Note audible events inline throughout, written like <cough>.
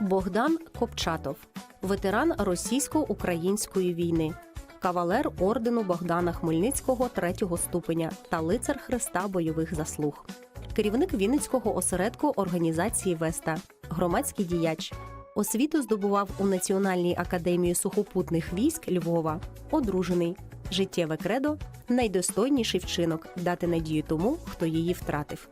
Богдан Копчатов, ветеран російсько-української війни, кавалер ордену Богдана Хмельницького третього ступеня та лицар Христа бойових заслуг, керівник Вінницького осередку організації Веста, громадський діяч. Освіту здобував у Національній академії сухопутних військ Львова, одружений. Життєве кредо найдостойніший вчинок дати надію тому, хто її втратив.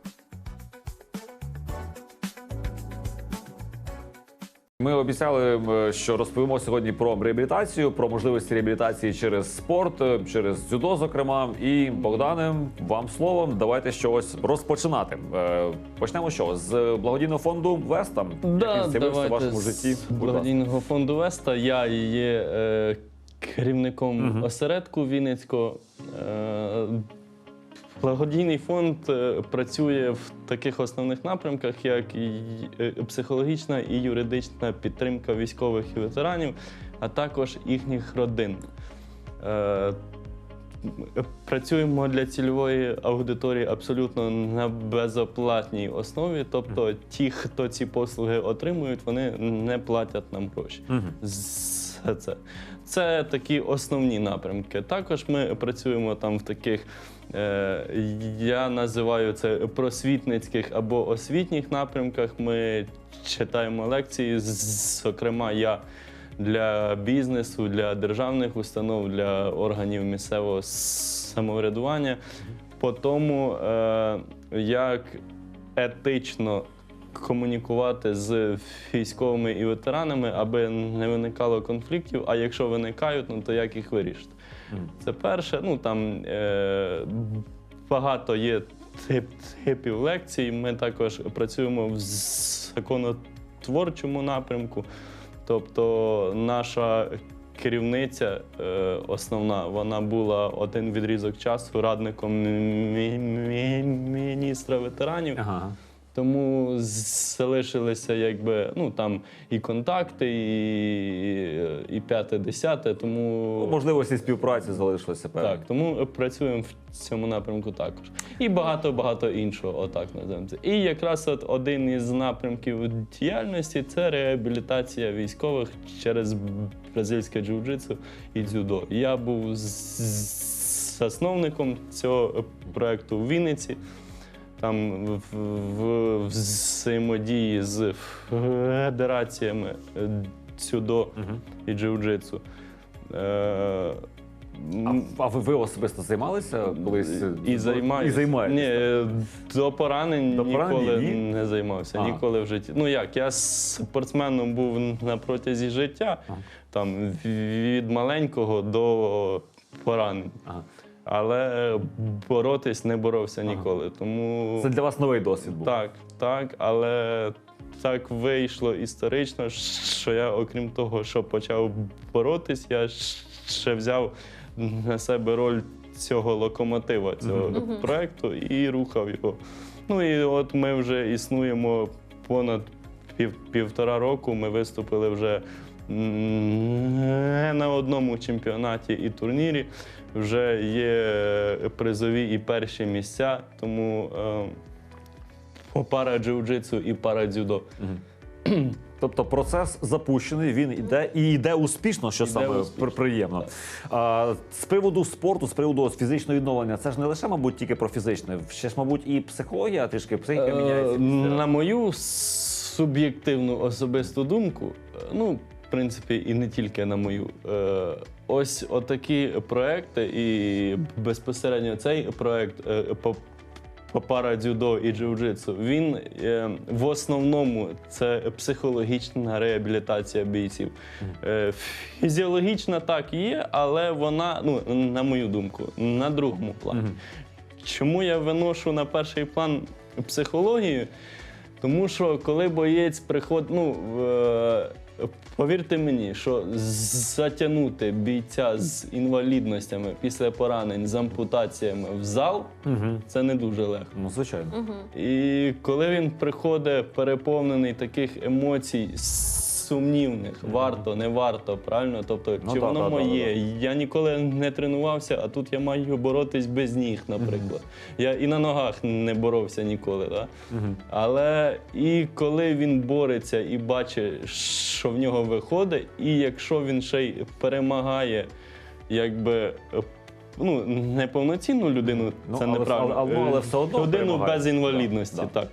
Ми обіцяли, е, що розповімо сьогодні про реабілітацію, про можливості реабілітації через спорт, е, через дзюдо, зокрема. І Богдане, вам слово, давайте щось розпочинати. Е, Почнемо що з благодійного фонду Веста, який з'явився в давайте вашому житті. Ласка. благодійного фонду Веста. Я є е, керівником Мгм. осередку Вінницького. Е, Благодійний фонд е, працює в таких основних напрямках, як і е, психологічна і юридична підтримка військових і ветеранів, а також їхніх родин. Е, Працюємо для цільової аудиторії абсолютно на безоплатній основі. Тобто, ті, хто ці послуги отримують, вони не платять нам гроші. Мгм. За це. Це такі основні напрямки. Також ми працюємо там в таких, е, я називаю це просвітницьких або освітніх напрямках. Ми читаємо лекції, зокрема, я для бізнесу, для державних установ, для органів місцевого самоврядування по тому, е, як етично комунікувати з військовими і ветеранами, аби не виникало конфліктів. А якщо виникають, ну то як їх вирішити? Це перше. Ну там е, багато є тип, типів лекцій. Ми також працюємо в законотворчому напрямку. Тобто, наша керівниця е, основна, вона була один відрізок часу радником мі- мі- міністра ветеранів. Ага. Тому залишилися якби ну там і контакти, і, і п'яте, десяте. Тому Ну, Можливості співпраці залишилися певні. так, тому працюємо в цьому напрямку також. І багато багато іншого, отак називаємо це. І якраз от один із напрямків діяльності це реабілітація військових через бразильське джиу-джитсу і дзюдо. Я був з- з- засновником цього проекту в Вінниці. Там в, в взаємодії з федераціями е, дзюдо Мгм. і джиу-джитсу. Е, А, а ви, ви особисто займалися колись? і займаюся. І займаєтесь? Ні, е, до поранень До ніколи ні? не займався. Ага. Ніколи в житті. Ну як, я спортсменом був на протязі життя, Ага. там від маленького до поранень. Ага. Але боротись не боровся ніколи. Тому Це для вас новий досвід був. так, так, але так вийшло історично, що я, окрім того, що почав боротись, я ще взяв на себе роль цього локомотива, цього проекту і рухав його. Ну і от ми вже існуємо понад пів, півтора року. Ми виступили вже не на одному чемпіонаті і турнірі. Вже є призові і перші місця, тому е, пара джиу-джитсу і пара дзюдо. Тобто процес запущений, він іде і йде успішно, що Іде саме успішно, приємно. А, з приводу спорту, з приводу фізичного відновлення, це ж не лише, мабуть, тільки про фізичне, ще ж, мабуть, і психологія, трішки психіка Е, міняється. На мою суб'єктивну особисту думку, е, ну, в принципі, і не тільки на мою. е, Ось отакі проекти, і безпосередньо цей проект е, по по пара дзюдо і джиу-джитсу, він е, в основному це психологічна реабілітація бійців. Е, фізіологічна так є, але вона, ну, на мою думку, на другому плані. Чому я виношу на перший план психологію? Тому що коли боєць приходить, ну е, повірте мені, що затягнути бійця з інвалідностями після поранень з ампутаціями в зал це не дуже легко. Ну, звичайно. І коли він приходить переповнений таких емоцій, сумнівних. Варто, не варто, правильно? Тобто, Ну, чи да, воно да, моє? да, Я ніколи не тренувався, а тут я маю боротись без ніг, наприклад. Я і на ногах не боровся ніколи. Да? Але і коли він бореться і бачить, що в нього виходить, і якщо він ще й перемагає, якби. Ну, неповноцінну людину, Ну, це але- неправильно. але- але- все одно Людину без інвалідності, Да, да.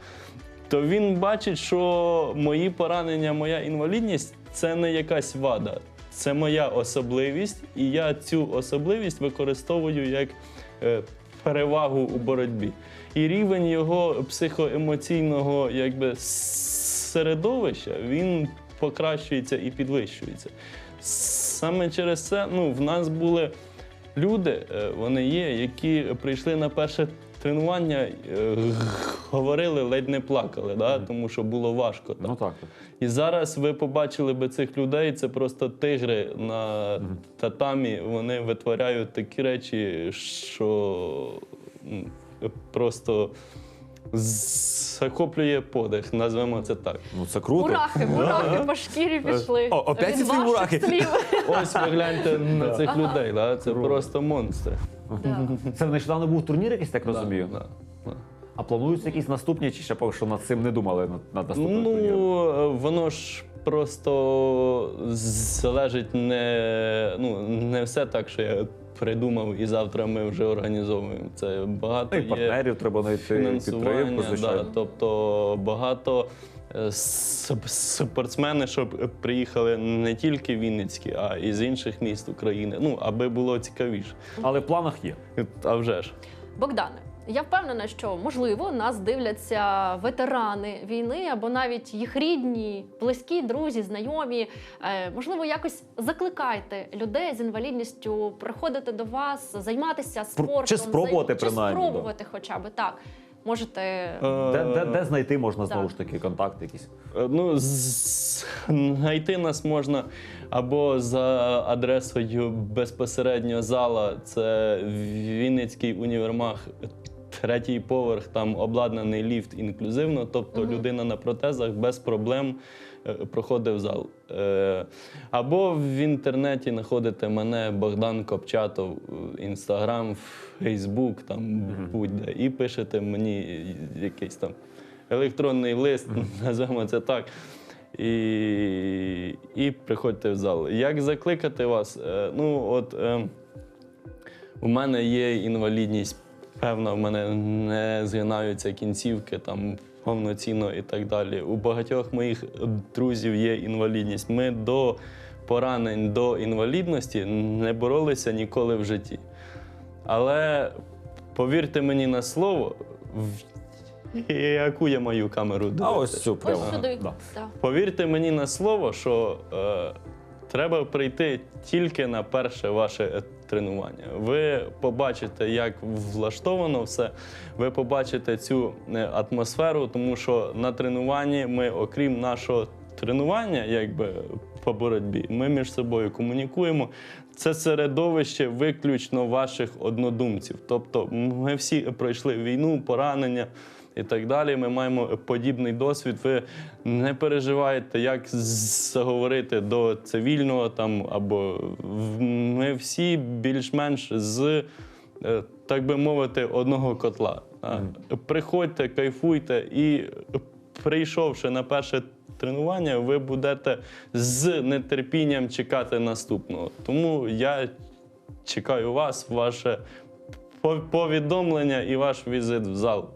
То він бачить, що мої поранення, моя інвалідність це не якась вада, це моя особливість, і я цю особливість використовую як е, перевагу у боротьбі. І рівень його психоемоційного якби, середовища він покращується і підвищується. Саме через це ну, в нас були люди, е, вони є, які прийшли на перше тренування, е, говорили, ледь не плакали, да? тому що було важко. там. Ну так. І зараз ви побачили би цих людей, це просто тигри на татамі. Вони витворяють такі речі, що м, просто захоплює подих, назвемо це так. Ну це круто. Мурахи, <laughs> мурахи по шкірі пішли. О, опять Від ці ваших мурахи? слів. Ось ви гляньте на цих людей, да? це Круто. просто монстри. Це нещодавно був турнір, якийсь так розумію. Да, да. А плануються якісь наступні, чи ще поки що над цим не думали над, над наступним турніром? Ну, воно ж просто залежить не, ну, не все так, що я придумав і завтра ми вже організовуємо. Це багато Ну, і є партнерів треба знайти підтримку, звичайно. да, тобто багато е, спортсмени, щоб приїхали не тільки Вінницькі, а і з інших міст України. Ну, аби було цікавіше. Але в планах є. А вже ж. Богдане, я впевнена, що можливо нас дивляться ветерани війни або навіть їх рідні, близькі, друзі, знайомі. Е, можливо, якось закликайте людей з інвалідністю приходити до вас, займатися спортом, чи спробувати зай- чи принаймні, да. спробувати, хоча б так. Можете Де, де, де знайти можна Так. знову ж таки контакти якісь? Е, Ну, знайти нас можна або за адресою безпосередньо зала, це Вінницький універмаг, третій поверх, там обладнаний ліфт інклюзивно, тобто людина на протезах без проблем е, проходить в зал. Е, Або в інтернеті знаходите мене Богдан Копчатов, інстаграм, Фейсбук, там будь-де, і пишете мені якийсь там електронний лист, <laughs> назвемо це так. І, і приходьте в зал. Як закликати вас? Е, Ну, от е, у мене є інвалідність, певна, в мене не згинаються кінцівки там повноцінно і так далі. У багатьох моїх друзів є інвалідність. Ми до поранень, до інвалідності не боролися ніколи в житті. Але повірте мені на слово, в <laughs> яку я мою камеру А ось цю прямо. ось сюди. Да. Да. Повірте мені на слово, що е, треба прийти тільки на перше ваше е, тренування. Ви побачите, як влаштовано все. Ви побачите цю е, атмосферу, тому що на тренуванні ми, окрім нашого тренування, якби по боротьбі, ми між собою комунікуємо. Це середовище виключно ваших однодумців. Тобто, ми всі пройшли війну, поранення і так далі. Ми маємо подібний досвід. Ви не переживаєте, як заговорити до цивільного там або ми всі більш-менш з. е, Так би мовити, одного котла. Приходьте, кайфуйте, і прийшовши на перше тренування, ви будете з нетерпінням чекати наступного. Тому я чекаю вас, ваше повідомлення і ваш візит в зал.